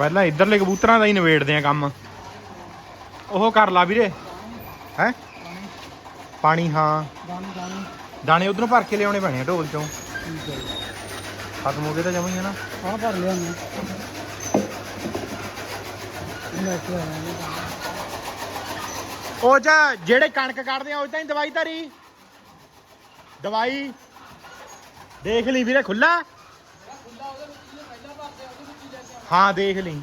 ਪਹਿਲਾਂ ਇਧਰਲੇ ਕਬੂਤਰਾਂ ਦਾ ਹੀ ਨਵੇੜਦੇ ਆ ਕੰਮ। ਉਹ ਕਰ ਲਾ ਵੀਰੇ। ਹੈ? ਪਾਣੀ ਹਾਂ। ਦਾਣੇ ਦਾਣੇ ਦਾਣੇ ਉਧਰੋਂ ਭਰ ਕੇ ਲਿਆਉਣੇ ਪੈਣੇ ਆ ਢੋਲ ਚੋਂ। ਠੀਕ ਹੈ ਖਤਮ ਹੋ ਗਏ ਤਾਂ ਜਮਾਂ ਹੀ ਆ ਨਾ। ਆਹ ਭਰ ਲਿਆ ਮੈਂ। ਉਹ ਜਾ ਜਿਹੜੇ ਕਣਕ ਕੱਢਦੇ ਆ ਉਹ ਤਾਂ ਹੀ ਦਵਾਈ ਧਰੀ। ਦਵਾਈ। ਦੇਖ ਲਈ ਵੀਰੇ ਖੁੱਲਾ ਹਾਂ, ਦੇਖ ਲਈ।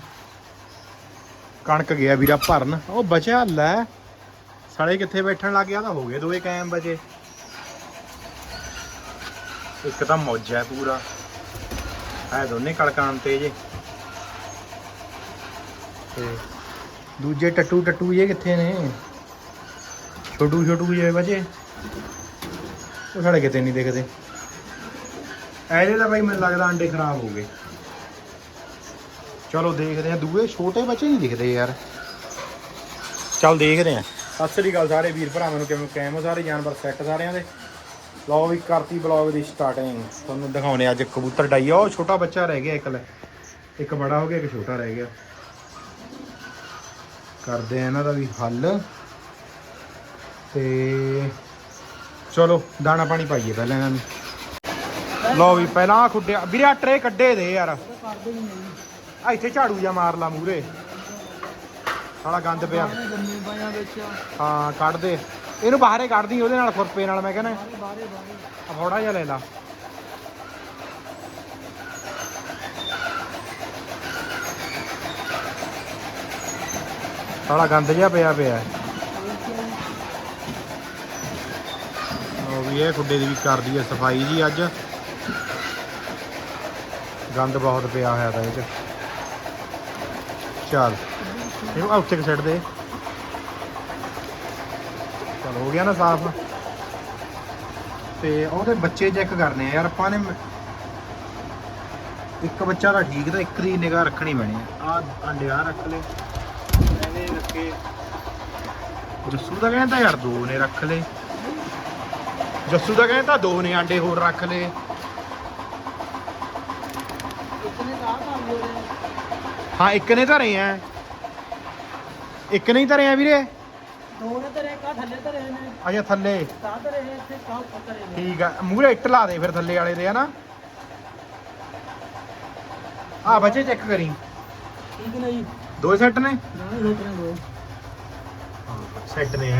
ਕਣਕ ਗਿਆ ਵੀਰਾ ਭਰਨ। ਉਹ ਬਚਿਆ, ਲੈ। ਸਾਲੇ ਕਿੱਥੇ ਬੈਠਣ ਲੱਗ ਗਿਆ ਤਾਂ ਹੋ ਗਏ ਦੋਏ ਕਾਇਮ ਬਚੇ। ਇੱਕ ਤਾਂ ਮੌਜਾ ਪੂਰਾ। ਐ ਦੋਨੇ ਕੜਕਾਂ ਤੇ ਜੇ ਤੇ ਦੂਜੇ ਟੱਟੂ ਟੱਟੂ ਜੇ ਕਿੱਥੇ ਨੇ? ਛੋਟੂ ਛੋਟੂ ਜੇ ਬਚੇ। ਉਹ ਸਾਡੇ ਕਿਤੇ ਨਹੀਂ ਦਿਖਦੇ। ਐਦੇ ਤਾਂ ਬਾਈ ਮੈਨੂੰ ਲੱਗਦਾ ਅੰਡੇ ਖਰਾਬ ਹੋ ਗਏ। ਚਲੋ ਦੇਖਦੇ ਆ ਦੂਏ ਛੋਟੇ ਬੱਚੇ ਨਹੀਂ ਦਿਖਦੇ ਯਾਰ। ਚੱਲ ਦੇਖਦੇ ਆ ਸਤਿ ਸ੍ਰੀ ਅਕਾਲ ਸਾਰੇ ਵੀਰ ਭਰਾਵਾਂ ਨੂੰ, ਕਿਵੇਂ ਕਾਇਮ ਹੋ ਸਾਰੇ? ਜਾਨਵਰ ਸੈੱਟ ਸਾਰਿਆਂ ਦੇ। ਲਓ ਵੀ ਕਰਤੀ ਬਲੌਗ ਦੀ ਸਟਾਰਟਿੰਗ ਤੁਹਾਨੂੰ ਦਿਖਾਉਣੇ ਅੱਜ ਕਬੂਤਰ ਡਾਈ ਆ। ਉਹ ਛੋਟਾ ਬੱਚਾ ਰਹਿ ਗਿਆ ਇੱਕ ਲੈ। ਇੱਕ ਬੜਾ ਹੋ ਗਿਆ, ਇੱਕ ਛੋਟਾ ਰਹਿ ਗਿਆ। ਕਰਦੇ ਆ ਇਹਨਾਂ ਦਾ ਵੀ ਹੱਲ। ਤੇ ਚਲੋ, ਦਾਣਾ ਪਾਣੀ ਪਾਈਏ ਪਹਿਲਾਂ ਇਹਨਾਂ ਨੂੰ। ਲਓ ਵੀ ਪਹਿਲਾਂ ਆਹ ਖੁੱਡਿਆ ਵੀਰੇ, ਆਹ ਟਰੇ ਕੱਢੇ ਦੇ ਯਾਰ। ਆ ਇੱਥੇ ਝਾੜੂ ਜਾਂ ਮਾਰ ਲਾ ਮੂਰੇ ਸਾਲਾ ਗੰਦ ਪਿਆ। ਪਾਇਆ ਵਿੱਚ ਹਾਂ ਕੱਢ ਦੇ। ਇਹਨੂੰ ਬਾਹਰੇ ਕੱਢਦੀ ਉਹਦੇ ਨਾਲ ਖੁਰਪੇ ਨਾਲ ਮੈਂ ਕਹਿੰਦਾ। ਬਾਰੇ ਅਫੋੜਾ ਜਿਹਾ ਲੈ ਲਾ। ਸਾਲਾ ਗੰਦ ਜਿਹਾ ਪਿਆ ਪਿਆ। ਉਹ ਵੀ ਇਹ ਖੁੱਡੇ ਦੀ ਵੀ ਕਰਦੀ ਹੈ ਸਫ਼ਾਈ ਜੀ ਅੱਜ। ਗੰਦ ਬਹੁਤ ਪਿਆ ਹੋਇਆ ਤਾਂ ਇਹ ਚ ਚੱਲ। ਇਹਨੂੰ ਆਹ ਉੱਤੇ ਛੱਡ ਦੇ। ਚਲ, ਹੋ ਗਿਆ ਨਾ ਸਾਫ਼। ਤੇ ਉਹਦੇ ਬੱਚੇ ਚੈੱਕ ਕਰਨੇ ਆ ਯਾਰ, ਆਪਾਂ ਨੇ ਇੱਕ ਬੱਚਾ ਤਾਂ ਠੀਕ ਤਾਂ ਇੱਕ ਦੀ ਨਿਗਾਹ ਰੱਖਣੀ ਪੈਣੀ ਆ। ਆ ਅੰਡੇ ਰੱਖ ਲੈ ਇਹਨੇ ਰੱਖੇ। ਜੱਸੂ ਦਾ ਕਹਿੰਦਾ ਯਾਰ ਦੋ ਨੇ ਰੱਖ ਲੈ ਜੱਸੂ ਦਾ ਕਹਿੰਦਾ ਦੋ ਨੇ ਆਂਡੇ ਹੋਰ ਰੱਖ ਲੈ ਇਤਨੇ ਕਾ ਕਰ ਲਿਓ ਰੇ ਹਾਂ ਇੱਕ ਨੇ ਧਰੇ ਆ। ਇੱਕ ਨਹੀਂ ਧਰੇ ਆ ਵੀਰੇ। ਦੋ ਨੇ ਤੇਰੇ ਕਾ ਥੱਲੇ ਤੇਰੇ ਨੇ। ਅਜਾ ਥੱਲੇ। ਕਾ ਤੇਰੇ ਨੇ ਇੱਥੇ ਕਾ ਪਕੜੇ ਨੇ। ਠੀਕ ਆ। ਮੂਹਰੇ ਇੱਟ ਲਾ ਦੇ ਫਿਰ ਥੱਲੇ ਵਾਲੇ ਦੇ ਹਨਾ? ਆ ਬੱਚੇ ਚੈੱਕ ਕਰੀ। ਠੀਕ ਨਹੀਂ ਦੋ ਸੈੱਟ ਨੇ? ਲੋਕ ਨੇ ਦੋ। ਸੈੱਟ ਨੇ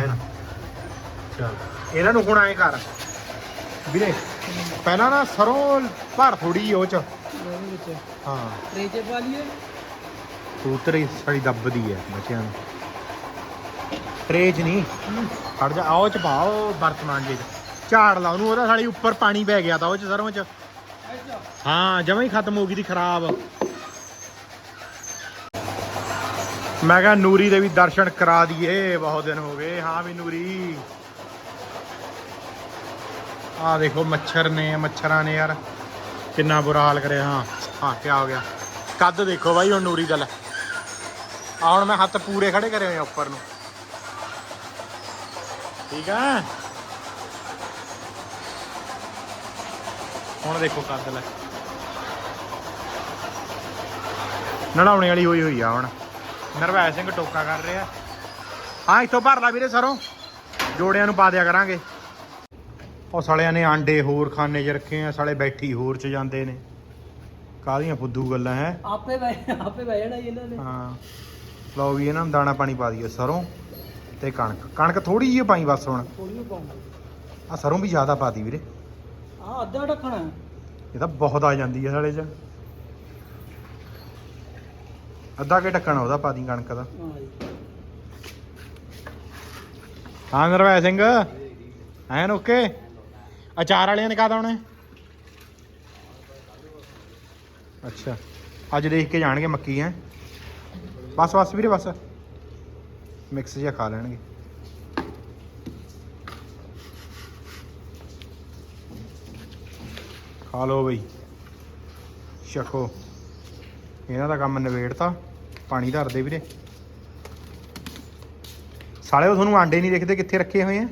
ਚਲ ਇਹਨਾਂ ਨੂੰ ਹੁਣ ਐ ਕਰ। ਵੀਰੇ ਪਹਿਲਾਂ ਨਾ ਸਰੋਂ ਭਰ ਥੋੜੀ ਉਹ ਚ। ਹਾਂ। ਟਰੇ ਚ ਪਾ ਲਈਏ। ਕਬੂਤਰੀ ਸਾਡੀ ਦੱਬਦੀ ਹੈ ਬੱਚਿਆਂ ਨੂੰ। ਟਰੇਜ ਨਹੀਂ। ਖੜ ਜਾ, ਆਓ ਚ ਪਾਓ ਵਰਤਮਾਨ ਜੇ ਝਾੜ ਲਾ ਉਹਨੂੰ, ਉਹਦਾ ਸਾਲੀ ਉੱਪਰ ਪਾਣੀ ਪੈ ਗਿਆ ਤਾਂ ਉਹ ਚ ਸਰੋਂ ਚ। ਹਾਂ, ਜਮਾਂ ਹੀ ਖਤਮ ਹੋ ਗਈ ਦੀ ਖਰਾਬ। ਮੈਂ ਕਿਹਾ ਨੂਰੀ ਦੇ ਵੀ ਦਰਸ਼ਨ ਕਰਾ ਦਈਏ, ਬਹੁਤ ਦਿਨ ਹੋ ਗਏ। ਹਾਂ ਵੀ ਨੂਰੀ। ਆ ਦੇਖੋ ਮੱਛਰ ਨੇ, ਮੱਛਰਾਂ ਨੇ ਯਾਰ। ਕਿੰਨਾ ਬੁਰਾ ਹਾਲ ਕਰਿਆ, ਹਾਂ। ਹਾਂ ਕੀ ਹੋ ਗਿਆ। ਕੱਦ ਦੇਖੋ ਬਾਈ ਹੁਣ ਨੂਰੀ ਦਾ ਲੈ। ਆ ਹੁਣ ਮੈਂ ਹੱਥ ਪੂਰੇ ਖੜੇ ਕਰੇ ਹੋਏ ਆ ਉੱਪਰ ਨੂੰ। ਠੀਕ ਆ? ਹੁਣ ਦੇਖੋ ਕੱਦ ਲੈ। ਨਲਾਉਣੇ ਵਾਲੀ ਹੋਈ ਹੋਈ ਆ ਹੁਣ। ਨਰਵੈਸ ਸਿੰਘ ਟੋਕਾ ਕਰ ਰਿਹਾ। ਹਾਂ ਇੱਥੋਂ ਭਰ ਲਾ ਵੀਰੇ ਸਰੋਂ। ਜੋੜਿਆਂ ਨੂੰ ਪਾ ਦਿਆ ਕਰਾਂਗੇ। ਉਹ ਸਾਲਿਆਂ ਨੇ ਆਂਡੇ ਹੋਰ ਖਾਨੇ 'ਚ ਰੱਖੇ ਆ ਸਾਲੇ ਬੈਠੀ ਹੋਰ 'ਚ ਜਾਂਦੇ ਨੇ। ਕਾਹਦੀਆਂ ਫੁੱਦੂ ਗੱਲਾਂ ਹੈ? ਆਪੇ ਬੈ ਆਪੇ ਬੈ ਜਾਣਾ ਜੀ ਇਹਨਾਂ ਨੇ। ਹਾਂ। ਲਓ ਵੀ ਇਹਨਾਂ ਨੂੰ ਦਾਣਾ ਪਾਣੀ ਪਾ ਦਈਏ ਸਰੋਂ ਤੇ ਕਣਕ। ਕਣਕ ਥੋੜੀ ਜਿਹੀ ਪਾਈ ਬਸ ਹੁਣ। ਥੋੜੀ ਪਾਉਂਗੇ ਆ ਸਰੋਂ ਵੀ ਜ਼ਿਆਦਾ ਪਾਤੀ ਵੀਰੇ। ਆ ਅੱਧਾ ਢੱਕਣਾ ਇਹ ਤਾਂ ਬਹੁਤ ਆ ਜਾਂਦੀ ਹੈ ਸਾਲੇ 'ਚ। ਅੱਧਾ ਕੇ ਢੱਕਣਾ ਉਹਦਾ ਪਾ ਦੀ ਕਣਕ ਦਾ। ਹਾਂ ਜੀ। ਹਾਂ ਨਰਵੈ ਸਿੰਘ ਐਨ ਓਕੇ? ਅਚਾਰ ਵਾਲਿਆਂ ਨੇ ਕਾਹਦਾ ਆਉਣਾ ਅੱਛਾ। ਅੱਜ ਦੇਖ ਕੇ ਜਾਣਗੇ ਮੱਕੀ ਹੈ? ਬਸ ਬਸ ਵੀਰੇ, ਬਸ। ਮਿਕਸ ਜਿਹਾ ਖਾ ਲੈਣਗੇ। ਖਾ ਲਓ ਬਈ। ਛਕੋ। ਇਹਨਾਂ ਦਾ ਕੰਮ ਨਿਬੇੜਤਾ। ਪਾਣੀ ਧਰਦੇ ਵੀਰੇ। ਸਾਲੇ ਉਹ ਤੁਹਾਨੂੰ ਆਂਡੇ ਨਹੀਂ ਦੇਖਦੇ ਕਿੱਥੇ ਰੱਖੇ ਹੋਏ ਆ?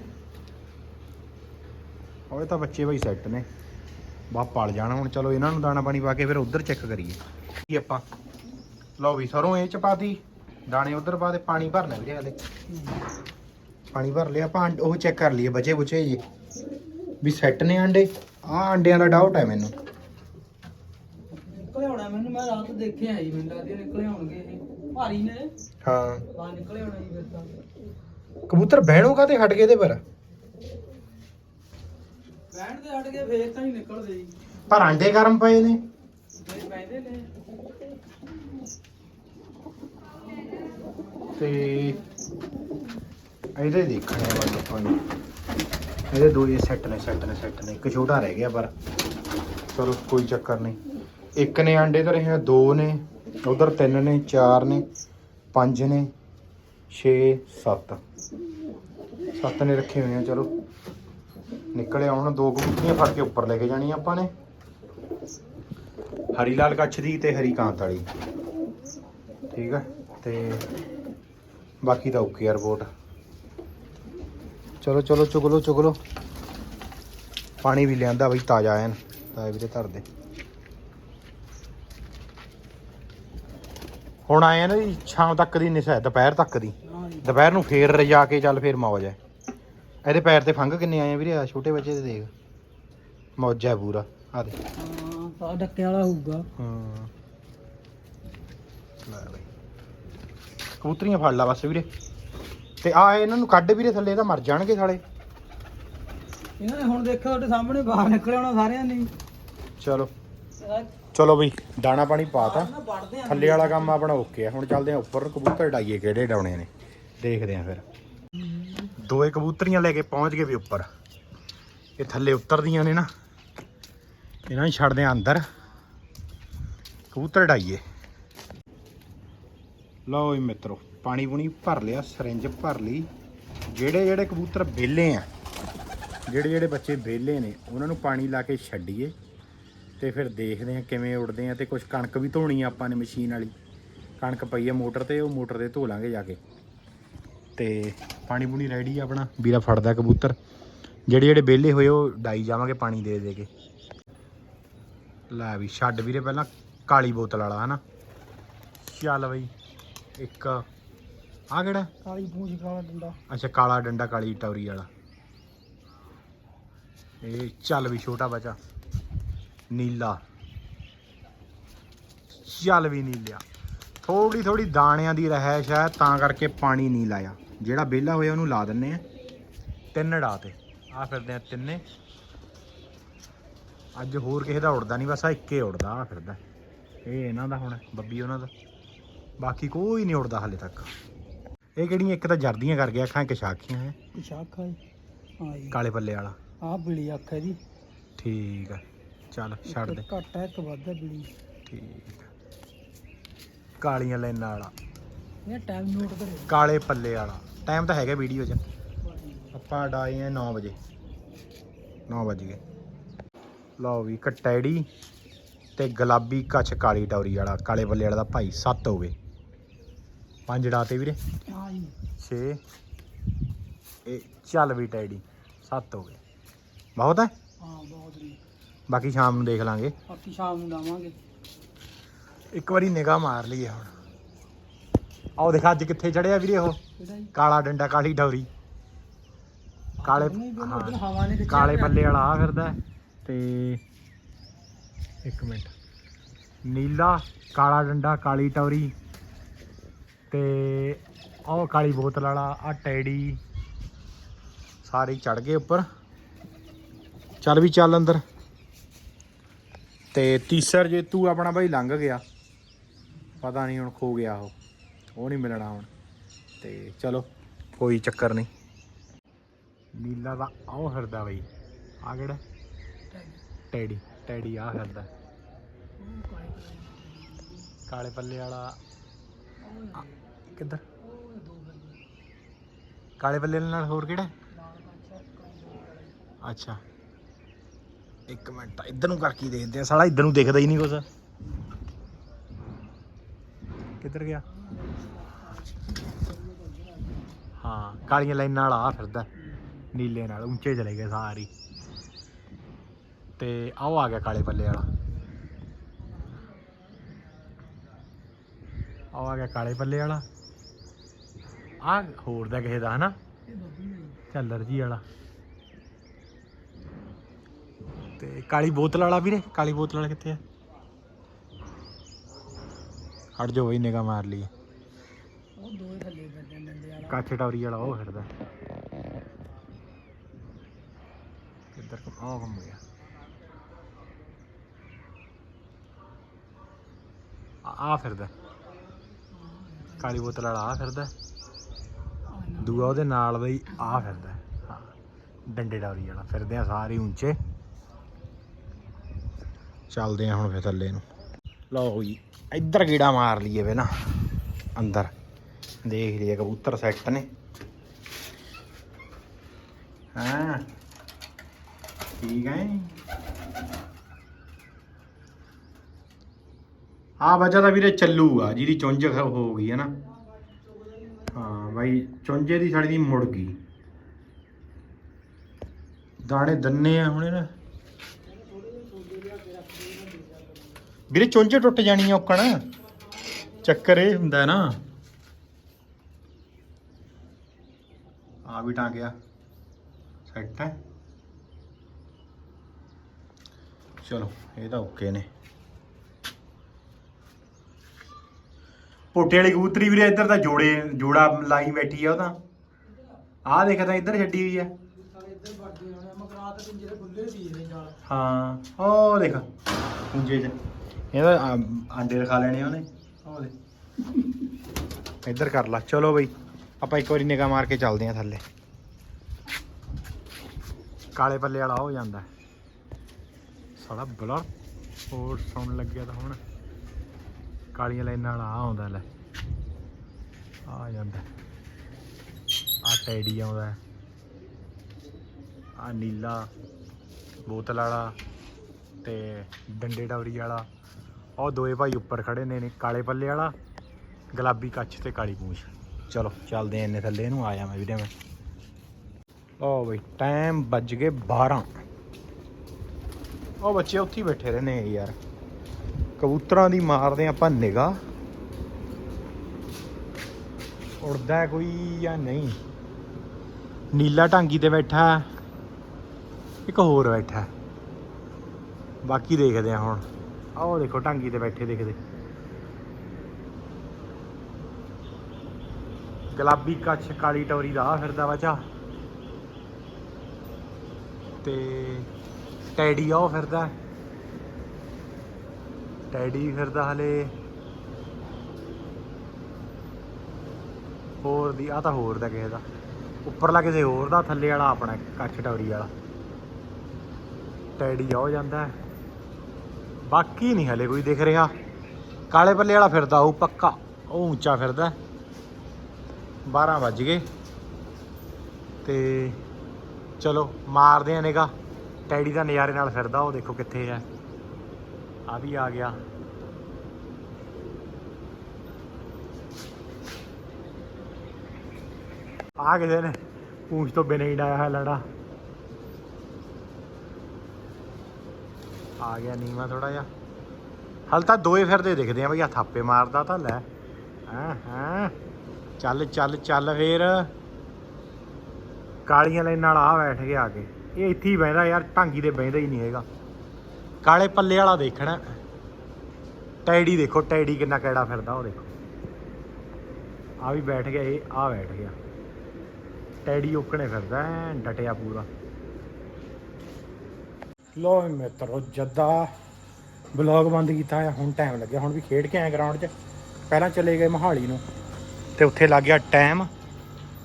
ਉਹਦੇ ਤਾਂ ਬੱਚੇ ਬਈ ਸੈੱਟ ਨੇ। ਬਾ ਪਲ ਜਾਣ ਹੁਣ। ਚਲੋ, ਇਹਨਾਂ ਨੂੰ ਦਾਣਾ ਪਾਣੀ ਪਾ ਕੇ ਫਿਰ ਉਧਰ ਚੈੱਕ ਕਰੀਏ। ਕੀ ਆਪਾਂ? ਲਓ ਵੀ ਸਰੋਂ ਇਹ ਚ ਪਾਤੀ ਦਾਣੇ ਉਧਰ ਪਾ ਦੇ ਪਾਣੀ ਭਰਨਾ ਵੀਰੇ ਹਲੇ। ਪਾਣੀ ਭਰ ਲਿਆ ਆਪਾਂ ਉਹ ਚੈੱਕ ਕਰ ਲਈਏ ਬਚੇ ਬੁਚੇ ਜੀ ਵੀ ਸੈੱਟ ਨੇ ਅੰਡੇ? ਆਹ ਅੰਡਿਆਂ ਦਾ ਡਾਊਟ ਹੈ ਮੈਨੂੰ। ਨਿਕਲੇ ਹੋਣਾ ਮੈਨੂੰ ਮੈਂ ਰਾਤ ਦੇਖਿਆ ਜੀ ਮੈਨੂੰ ਲੱਗਦਾ ਨਿਕਲੇ ਹੋਣਗੇ ਇਹ। ਭਾਰੀ ਨੇ। ਹਾਂ। ਹਾਂ ਨਿਕਲੇ ਹੋਣਾ ਜੀ ਫਿਰ ਤਾਂ। ਕਬੂਤਰ ਬਹਿਣੋਂ ਕਾਤੇ ਹਟ ਗਏ ਇਹਦੇ ਪਰ? ਬੈਠ ਦੇ ਹਟ ਕੇ ਫੇਰ ਤਾਂ ਨਹੀਂ ਨਿਕਲਦੇ ਜੀ ਪਰ ਅੰਡੇ ਗਰਮ ਪਏ ਨੇ। ਪੈਂਦੇ ਨੇ। ਤੇ ਇਹਦੇ ਦੇਖਣੇ ਆ ਬਸ ਆਪਾਂ ਨੂੰ ਇਹਦੇ ਦੋ ਹੀ ਸੈੱਟ ਨੇ ਸੈੱਟ ਨੇ ਸੈੱਟ ਨੇ। ਇੱਕ ਛੋਟਾ ਰਹਿ ਗਿਆ, ਪਰ ਚਲੋ ਕੋਈ ਚੱਕਰ ਨਹੀਂ। ਇੱਕ ਨੇ ਆਂਡੇ ਧਰੇ ਹੈ ਦੋ ਨੇ, ਉਧਰ ਤਿੰਨ ਨੇ, ਚਾਰ ਨੇ, ਪੰਜ ਨੇ 6 7 ਸੱਤ ਨੇ ਰੱਖੇ ਹੋਏ ਆ, ਚਲੋ। ਨਿਕਲੇ ਆਉਣ, ਦੋ ਕਬੂਤਰੀਆਂ ਫੜ ਕੇ ਉੱਪਰ ਲੈ ਕੇ ਜਾਣੀਆਂ ਆਪਾਂ ਨੇ। ਹਰੀ ਲਾਲ ਕੱਛ ਦੀ ਤੇ ਹਰੀ ਕਾਂਤ ਵਾਲੀ। ਠੀਕ ਹੈ ਤੇ ਬਾਕੀ ਤਾਂ ਓਕੇ ਆ ਰਿਪੋਰਟ ਚਲੋ ਚਲੋ ਚੁਗਲੋ ਚੁਗਲੋ ਪਾਣੀ ਵੀ ਲਿਆਂਦਾ ਬਈ ਤਾਜ਼ਾ ਐਨ। ਤਾਜ਼ਾ ਵੀਰੇ ਧਰ ਦੇ। ਹੁਣ ਆਏ ਆ ਨਾ ਜੀ ਸ਼ਾਮ ਤੱਕ ਦੀ ਨਿਸ਼ਾ ਦੁਪਹਿਰ ਤੱਕ ਦੀ। ਦੁਪਹਿਰ ਨੂੰ ਫੇਰ ਰਜਾ ਕੇ ਚੱਲ ਫੇਰ ਮੌਜ ਹੈ ਇਹਦੇ ਪੈਰ ਤੇ ਫੰਗ ਕਿੰਨੇ ਆਏ ਆ ਵੀਰੇ ਆ ਛੋਟੇ ਬੱਚੇ ਦੇ ਦੇਖ। ਮੌਜ ਹੈ ਪੂਰਾ ਆ ਦੇ। ਹਾਂ ਤਾਂ ਡੱਕੇ ਵਾਲਾ ਹੋਊਗਾ। ਹਾਂ। ਲੈ ਬਈ। ਕਬੂਤਰੀਆਂ ਫੜ ਲਾ ਬਸ ਵੀਰੇ। ਤੇ ਆ ਇਹਨਾਂ ਨੂੰ ਕੱਢ ਵੀਰੇ ਥੱਲੇ ਤਾਂ ਮਰ ਜਾਣਗੇ ਸਾਲੇ। ਇਹਨਾਂ ਨੇ ਹੁਣ ਦੇਖੋ ਤੁਹਾਡੇ ਸਾਹਮਣੇ ਬਾਹਰ ਨਿਕਲੇ ਹੋਣਾ ਸਾਰਿਆਂ ਨੇ। ਚਲੋ। ਚਲੋ ਬਈ ਦਾਣਾ ਪਾਣੀ ਪਾਤਾ ਥੱਲੇ ਵਾਲਾ ਕੰਮ ਆਪਣਾ ਓਕੇ ਆ। ਹੁਣ ਚੱਲਦੇ ਆ ਉੱਪਰ ਕਬੂਤਰ ਡਾਈਏ ਕਿਹੜੇ ਡਾਉਣੇ ਨੇ। ਦੇਖਦੇ ਆ ਫਿਰ। ਦੋਏ ਕਬੂਤਰੀਆਂ ਲੈ ਕੇ ਪਹੁੰਚ ਗਏ ਵੀ ਉੱਪਰ। ਇਹ ਥੱਲੇ ਉਤਰਦੀਆਂ ਨੇ ਨਾ। ਇਹਨਾਂ ਨੂੰ ਛੱਡਦੇ ਆ ਅੰਦਰ। ਕਬੂਤਰ ਡਾਈਏ ਲਓ ਜੀ ਮਿੱਤਰੋ, ਪਾਣੀ ਪੂਣੀ ਭਰ ਲਿਆ ਸਰਿੰਜ ਭਰ ਲਈ। ਜਿਹੜੇ ਜਿਹੜੇ ਕਬੂਤਰ ਵਿਹਲੇ ਆ, ਜਿਹੜੇ ਜਿਹੜੇ ਬੱਚੇ ਵਿਹਲੇ ਨੇ, ਉਹਨਾਂ ਨੂੰ ਪਾਣੀ ਲਾ ਕੇ ਛੱਡੀਏ ਤੇ ਫਿਰ ਦੇਖਦੇ ਆ ਕਿਵੇਂ ਉੜਦੇ ਆ ਤੇ ਕੁਝ ਕਣਕ ਵੀ ਧੋਣੀ ਆ ਆਪਾਂ ਨੇ ਮਸ਼ੀਨ ਵਾਲੀ। ਕਣਕ ਪਈ ਆ ਮੋਟਰ ਤੇ, ਉਹ ਮੋਟਰ ਤੇ ਧੋ ਲਾਂਗੇ ਜਾ ਕੇ। ਤੇ ਪਾਣੀ ਪੂਣੀ ਰੈਡੀ ਆ ਆਪਣਾ, ਵੀਰਾ ਫੜਦਾ ਕਬੂਤਰ। ਜਿਹੜੇ ਜਿਹੜੇ ਵਿਹਲੇ ਹੋਏ, ਉਹ ਡਾਈ ਜਾਵਾਂਗੇ ਪਾਣੀ ਦੇ ਦੇ ਕੇ। ਲੈ ਵੀ, ਛੱਡ ਵੀਰੇ, ਪਹਿਲਾਂ ਕਾਲੀ ਬੋਤਲ ਵਾਲਾ, ਹਨਾ? ਚੱਲ ਬਈ। ਇੱਕ। ਆ ਕਿਹੜਾ? ਕਾਲੀ ਪੂੰਛ ਕਾਲਾ ਡੰਡਾ। ਅੱਛਾ ਕਾਲਾ ਡੰਡਾ ਕਾਲੀ ਟੌਰੀ ਵਾਲਾ। ਇਹ ਚੱਲ ਵੀ ਛੋਟਾ ਬੱਚਾ। ਨੀਲਾ। ਚੱਲ ਵੀ ਨਹੀਂ ਲਿਆ ਥੋੜੀ ਥੋੜੀ ਦਾਣਿਆਂ ਦੀ ਰਹਿਸ਼ ਹੈ ਤਾਂ ਕਰਕੇ ਪਾਣੀ ਨਹੀਂ ਲਾਇਆ। ਜਿਹੜਾ ਵਿਹਲਾ ਹੋਇਆ ਉਹਨੂੰ ਲਾ ਦਿੰਨੇ ਆ। ਤਿੰਨ ਢਾ ਤੇ। ਆ ਫਿਰਦੇ ਆ ਤਿੰਨੇ। ਅੱਜ ਹੋਰ ਕਿਸੇ ਦਾ ਉੜਦਾ ਨਹੀਂ ਬਸ ਆ ਇੱਕੇ ਉੜਦਾ ਆ ਫਿਰਦਾ। ਇਹ ਇਹਨਾਂ ਦਾ ਹੁਣ ਬੱਬੀ ਉਹਨਾਂ ਦਾ। ਬਾਕੀ ਕੋਈ ਨਹੀਂ ਉੜਦਾ ਹਾਲੇ ਤੱਕ। ਇਹ ਕਿਹੜੀਆਂ ਇੱਕ ਤਾਂ ਜਰਦੀਆਂ ਕਰ ਗਿਆ ਅੱਖਾਂ ਇੱਕ ਸ਼ਾਖੀਆਂ ਹੈ ਸ਼ਾਖਾ ਹੈ। ਜੀ। ਕਾਲੇ ਪੱਲੇ ਵਾਲਾ। ਆਹ ਬਿਲੀ ਅੱਖ ਹੈ ਜੀ। ਠੀਕ ਆ। ਚੱਲ ਛੱਡ ਦੇ। ਘੱਟ ਹੈ ਇੱਕ ਵੱਧ ਹੈ ਬਿਲੀ। ਠੀਕ ਆ। ਕਾਲੀਆਂ ਲਾਈਨਾਂ ਵਾਲਾ। ਇਹ ਟਾਈਮ ਨੋਟ ਕਰੇ ਕਾਲੇ ਪੱਲੇ ਵਾਲਾ। ਟਾਈਮ ਤਾਂ ਹੈਗਾ ਵੀਡੀਓ 'ਚ। ਆਪਾਂ ਡਾਏ ਆ 9 ਵਜੇ। 9 ਵਜ ਗਏ। ਲਓ ਵੀ ਕਟੈੜੀ ਤੇ ਗੁਲਾਬੀ ਕੱਛ ਕਾਲੀ ਟੌਰੀ ਵਾਲਾ। ਕਾਲੇ ਪੱਲੇ ਵਾਲਾ ਦਾ ਭਾਈ 7 ਹੋ ਗਏ। ਪੰਜ ਡਾਤੇ ਵੀਰੇ। ਹਾਂ ਜੀ 6 ਇਹ ਚੱਲ ਵੀ ਟੈਡੀ 7 ਹੋ ਗਏ। ਬਹੁਤ ਹੈ? ਹਾਂ ਬਹੁਤ ਜੀ। ਬਾਕੀ ਸ਼ਾਮ ਨੂੰ ਦੇਖ ਲਾਂਗੇ। ਬਾਕੀ ਸ਼ਾਮ ਨੂੰ ਲਾਵਾਂਗੇ। ਇੱਕ ਵਾਰੀ ਨਿਗਾਹ ਮਾਰ ਲਈਏ ਹੁਣ। ਆਓ ਦੇਖ ਅੱਜ ਕਿੱਥੇ ਚੜਿਆ ਵੀਰੇ ਉਹ? ਕਾਲਾ ਡੰਡਾ ਕਾਲੀ ਡੌਰੀ। ਕਾਲੇ ਹਾਂ। ਕਾਲੇ। ਪੱਲੇ ਵਾਲਾ ਆ ਫਿਰਦਾ ਤੇ ਇੱਕ ਮਿੰਟ। ਨੀਲਾ ਕਾਲਾ ਡੰਡਾ ਕਾਲੀ ਟੌਰੀ ਤੇ ਉਹ ਕਾਲੀ ਬੋਤਲ ਵਾਲਾ ਆ ਟੈਡੀ ਸਾਰੇ ਚੜ ਗਏ ਉੱਪਰ। ਚੱਲ ਵੀ ਚੱਲ ਅੰਦਰ। ਤੇ ਤੀਸਰ ਜੇ ਤੂੰ ਆਪਣਾ ਬਾਈ ਲੰਘ ਗਿਆ। ਪਤਾ ਨਹੀਂ ਹੁਣ ਖੋ ਗਿਆ ਉਹ। ਉਹ ਨਹੀਂ ਮਿਲਣਾ ਹੁਣ। ਤੇ ਚਲੋ ਕੋਈ ਚੱਕਰ ਨਹੀਂ। ਨੀਲਾ ਦਾ ਆਹ ਫਿਰਦਾ ਬਈ। ਆ ਕਿਹੜਾ? ਟੈਡੀ। ਟੈਡੀ ਆ ਫਿਰਦਾ। ਕਾਲੇ ਪੱਲੇ ਵਾਲਾ ਕਿੱਧਰ? ਕਾਲੇ ਪੱਲੇ ਨਾਲ ਹੋਰ ਕਿਹੜਾ? ਅੱਛਾ। ਇੱਕ ਮਿੰਟ, ਇੱਧਰ ਨੂੰ ਕਰਕੇ ਦੇਖਦੇ ਆ। ਸਾਲਾ ਇੱਧਰ ਨੂੰ ਦਿਖਦਾ ਹੀ ਨਹੀਂ ਕੁਛ। ਕਿੱਧਰ ਗਿਆ? ਹਾਂ, ਕਾਲੀਆਂ ਲਾਈਨਾਂ ਨਾਲ ਆ ਫਿਰਦਾ। ਨੀਲੇ ਨਾਲ, ਉੱਚੇ ਚਲੇ ਗਏ ਸਾਰੀ। ਤੇ ਆਓ ਆ ਗਿਆ ਕਾਲੇ ਪੱਲੇ ਵਾਲਾ। ਆ ਆ ਗਿਆ ਕਾਲੇ ਪੱਲੇ ਵਾਲਾ। ਆ ਹੋਰ ਦਾ ਕਿਸੇ ਦਾ ਹਨਾ? ਇਹ ਝੱਲਰ ਜੀ ਵਾਲਾ। ਤੇ ਕਾਲੀ ਬੋਤਲ ਵਾਲਾ ਵੀਰੇ, ਕਾਲੀ ਬੋਤਲ ਵਾਲਾ ਕਿੱਥੇ ਆ? ਹਟ ਜਾਓ ਬਈ ਨਿਗਾ ਮਾਰ ਲਈ ਉਹ ਦੋਏ ਥੱਲੇ ਫਿਰਦੇ ਨੇ ਵਾਲਾ ਕੱਚ ਟੌਰੀ ਵਾਲਾ ਉਹ ਫਿਰਦਾ ਕਿੱਧਰ ਕੋ ਆ ਘੁੰਮ ਗਿਆ। ਆ ਫਿਰਦਾ। ਕਾਲੀ ਬੋਤਲ ਵਾਲਾ ਆ ਫਿਰਦਾ। ਦੂਆ ਉਹਦੇ ਨਾਲ ਹੀ ਆ ਫਿਰਦਾ। ਹਾਂ ਡੰਡੇ ਡੌਰੀ ਵਾਲਾ। ਫਿਰਦੇ ਆ ਸਾਰੇ ਉੱਚੇ ਚੱਲਦੇ ਆ ਹੁਣ ਫੇ ਥੱਲੇ ਨੂੰ। ਲਓ ਜੀ ਇੱਧਰ ਕੀੜਾ ਮਾਰ ਲਈਏ ਵੇ ਨਾ। ਅੰਦਰ। ਦੇਖ ਲਈਏ ਕਬੂਤਰ ਸੈੱਟ ਨੇ। ਹਾਂ? ਠੀਕ ਹੈ ਆ ਵਜ੍ਹਾ ਤਾਂ ਵੀਰੇ ਚੱਲੂ ਆ ਜਿਹਦੀ ਚੁੰਝ ਹੋ ਗਈ ਹੈ ਨਾ। ਹਾਂ ਬਾਈ, ਚੁੰਝੇ ਦੀ ਸਾਡੀ ਦੀ ਮੁੜ ਗਈ। ਦਾਣੇ ਦੰਨੇ ਆ ਹੁਣੇ ਨਾ। ਵੀਰੇ ਚੁੰਝੇ ਟੁੱਟ ਜਾਣੀ ਆ ਔਕਣ। ਚੱਕਰ ਇਹ ਹੁੰਦਾ ਨਾ। ਆ ਵੀ ਟਾਂਗਿਆ ਸੈੱਟ ਹੈ। ਚਲੋ, ਇਹ ਤਾਂ ਓਕੇ ਨੇ। ਪੋਟੇ ਵਾਲੀ ਕਬੂਤਰੀ ਵੀਰੇ, ਇੱਧਰ ਤਾਂ ਜੋੜੇ, ਜੋੜਾ ਲਾਈ ਬੈਠੀ ਆ ਉਹ ਤਾਂ। ਆਹ ਦੇਖ ਤਾਂ ਇੱਧਰ ਛੱਡੀ ਹੋਈ ਆ। ਹਾਂ, ਉਹ ਦੇਖ, ਪੁੰਜੇ ਚ। ਇਹਦਾ ਆ- ਆਂਡੇ ਰਖਾ ਲੈਣੇ ਉਹਨੇ। ਉਹ ਦੇ ਇੱਧਰ ਕਰ ਲਾ, ਚਲੋ ਬਈ, ਆਪਾਂ ਇੱਕ ਵਾਰੀ ਨਿਗਾਹ ਮਾਰ ਕੇ ਚੱਲਦੇ ਆਂ ਥੱਲੇ। ਕਾਲੇ ਪੱਲੇ ਵਾਲਾ ਹੋ ਜਾਂਦਾ। ਸਾਲਾ ਬਲਰ, ਹੋਰ ਸੁਣ ਲੱਗਿਆ ਤਾਂ ਹੁਣ। ਕਾਲੀਆਂ ਲਾਈਨਾਂ ਵਾਲਾ ਆ ਆਉਂਦਾ, ਲੈ। ਆ ਜਾਂਦਾ। ਆ ਟੈਡੀ ਆਉਂਦਾ। ਆ ਨੀਲਾ ਬੋਤਲ ਵਾਲਾ ਤੇ ਡੰਡੇ ਡੌਰੀ ਵਾਲਾ। ਉਹ ਦੋਏ ਭਾਈ ਉੱਪਰ ਖੜੇ ਨੇ ਨੇ ਕਾਲੇ ਪੱਲੇ ਵਾਲਾ, ਗੁਲਾਬੀ ਕੱਚ ਤੇ ਕਾਲੀ ਪੂੰਛ। ਚਲੋ, ਚੱਲਦੇ ਆਂ ਇੰਨੇ ਥੱਲੇ, ਇਹਨੂੰ ਆਇਆ ਮੈਂ ਵੀਡੀਓ ਮੈਂ। ਓ ਬਈ ਟਾਈਮ ਵੱਜ ਗਏ 12 ਉਹ ਬੱਚੇ ਉੱਥੇ ਬੈਠੇ ਰਹਿੰਦੇ ਯਾਰ। ਕਬੂਤਰਾਂ ਦੀ ਮਾਰਦੇ ਆਪਾਂ ਨਿਗਾ ਉੜਦਾ ਕੋਈ ਜਾਂ ਨਹੀਂ? ਨੀਲਾ ਢਾਂਗੀ ਤੇ ਬੈਠਾ। ਇੱਕ ਹੋਰ ਬੈਠਾ। ਬਾਕੀ ਦੇਖਦੇ ਆ ਹੁਣ। ਆਹ ਦੇਖੋ ਢਾਂਗੀ ਤੇ ਬੈਠੇ ਦੇਖਦੇ। ਗੁਲਾਬੀ ਕੱਛ ਕਾਲੀ ਟੌਰੀ ਦਾ ਆਹ ਫਿਰਦਾ ਵਚਾ ਤੇ ਟੈਡੀ ਆ ਉਹ ਫਿਰਦਾ। ਟੈਡੀ ਫਿਰਦਾ ਹਲੇ। ਹੋਰ ਦੀ ਆ ਤਾਂ ਹੋਰ ਦਾ ਕਿਸੇ ਦਾ। ਉੱਪਰਲਾ ਕਿਸੇ ਹੋਰ ਦਾ, ਥੱਲੇ ਵਾਲਾ ਆਪਣਾ ਕੱਛ ਟੌਰੀ ਵਾਲਾ। ਟੈਡੀ ਆ ਹੋ ਜਾਂਦਾ ਬਾਕੀ ਨਹੀਂ ਹਲੇ ਕੋਈ ਦਿਖ ਰਿਹਾ। ਕਾਲੇ ਪੱਲੇ ਵਾਲਾ ਫਿਰਦਾ ਉਹ ਪੱਕਾ। ਉਹ ਉੱਚਾ ਫਿਰਦਾ 12 ਵੱਜ ਗਏ। ਤੇ ਚਲੋ, ਮਾਰਦੇ ਆ ਨਿਗਾ ਟੈਡੀ ਦਾ ਨਜ਼ਾਰੇ ਨਾਲ ਫਿਰਦਾ, ਉਹ ਦੇਖੋ ਕਿੱਥੇ ਹੈ। ਆ ਵੀ ਆ ਗਿਆ। ਆ ਕਿਸੇ ਨੇ ਪੂੰਛ ਤੋਂ ਬਿਨਾਂ ਹੀ ਡਾਇਆ ਹੈ ਲੜਾ। ਆ ਗਿਆ ਨੀਵਾ ਥੋੜਾ ਜਿਹਾ। ਹਲ ਤਾਂ ਦੋਏ ਫਿਰਦੇ ਦਿਖਦੇ ਆ ਬਈ ਆ ਥਾਪੇ ਮਾਰਦਾ ਤਾਂ ਲੈ। ਹਾਂ ਹਾਂ। ਚੱਲ ਚੱਲ ਚੱਲ ਫੇਰ। ਕਾਲੀਆਂ ਲਾਈਨ ਨਾਲ ਆ ਬੈਠ ਕੇ ਆ ਕੇ। ਇਹ ਇੱਥੇ ਹੀ ਬਹਿੰਦਾ ਯਾਰ, ਢਾਂਗੀ ਤੇ ਬਹਿੰਦਾ ਹੀ ਨਹੀਂ ਹੈਗਾ। ਕਾਲੇ ਪੱਲੇ ਵਾਲਾ ਦੇਖਣਾ। ਟੈਡੀ ਦੇਖੋ, ਟੈਡੀ ਕਿੰਨਾ ਕਿਹੜਾ ਫਿਰਦਾ, ਉਹ ਦੇਖੋ। ਆ ਵੀ ਬੈਠ ਗਿਆ, ਇਹ ਆ ਬੈਠ ਗਿਆ। ਟੈਡੀ ਓਕਣੇ ਫਿਰਦਾ ਡਟਿਆ ਪੂਰਾ। ਲੋ ਮਿੱਤਰੋ, ਜੱਦਾ ਬਲੌਗ ਬੰਦ ਕੀਤਾ ਆ, ਹੁਣ ਟਾਈਮ ਲੱਗਿਆ। ਹੁਣ ਵੀ ਖੇਡ ਕੇ ਆਏ ਗਰਾਊਂਡ 'ਚ। ਪਹਿਲਾਂ ਚਲੇ ਗਏ ਮਹਾਲੀ ਨੂੰ। ਤੇ ਉੱਥੇ ਲੱਗ ਗਿਆ ਟਾਈਮ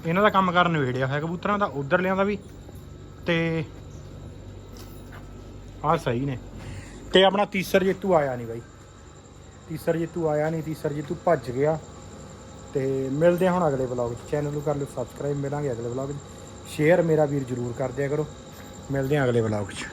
ਇਹਨਾਂ ਦਾ ਕੰਮ ਕਰਨ ਵੇੜਿਆ ਹੋਇਆ, ਕਬੂਤਰਾਂ ਦਾ ਉਧਰ ਲਿਆਂਦਾ ਵੀ। ਤੇ ਆਹ ਸਹੀ ਨੇ। ਤੇ ਆਪਣਾ ਤੀਸਰ ਜੇਤੂ ਆਇਆ ਨਹੀਂ ਬਾਈ। ਤੀਸਰ ਜੇਤੂ ਆਇਆ ਨਹੀਂ, ਤੀਸਰ ਜੇਤੂ ਭੱਜ ਗਿਆ। ਤੇ ਮਿਲਦੇ ਹਾਂ ਹੁਣ ਅਗਲੇ ਵਲੌਗ 'ਚ। ਚੈਨਲ ਨੂੰ ਕਰ ਲਿਓ ਸਬਸਕ੍ਰਾਈਬ ਮਿਲਾਂਗੇ ਅਗਲੇ ਵਲੌਗ 'ਚ। ਸ਼ੇਅਰ ਮੇਰਾ ਵੀਰ ਜਰੂਰ ਕਰ ਦਿਆ ਕਰੋ। ਮਿਲਦੇ ਹਾਂ ਅਗਲੇ ਵਲੌਗ 'ਚ।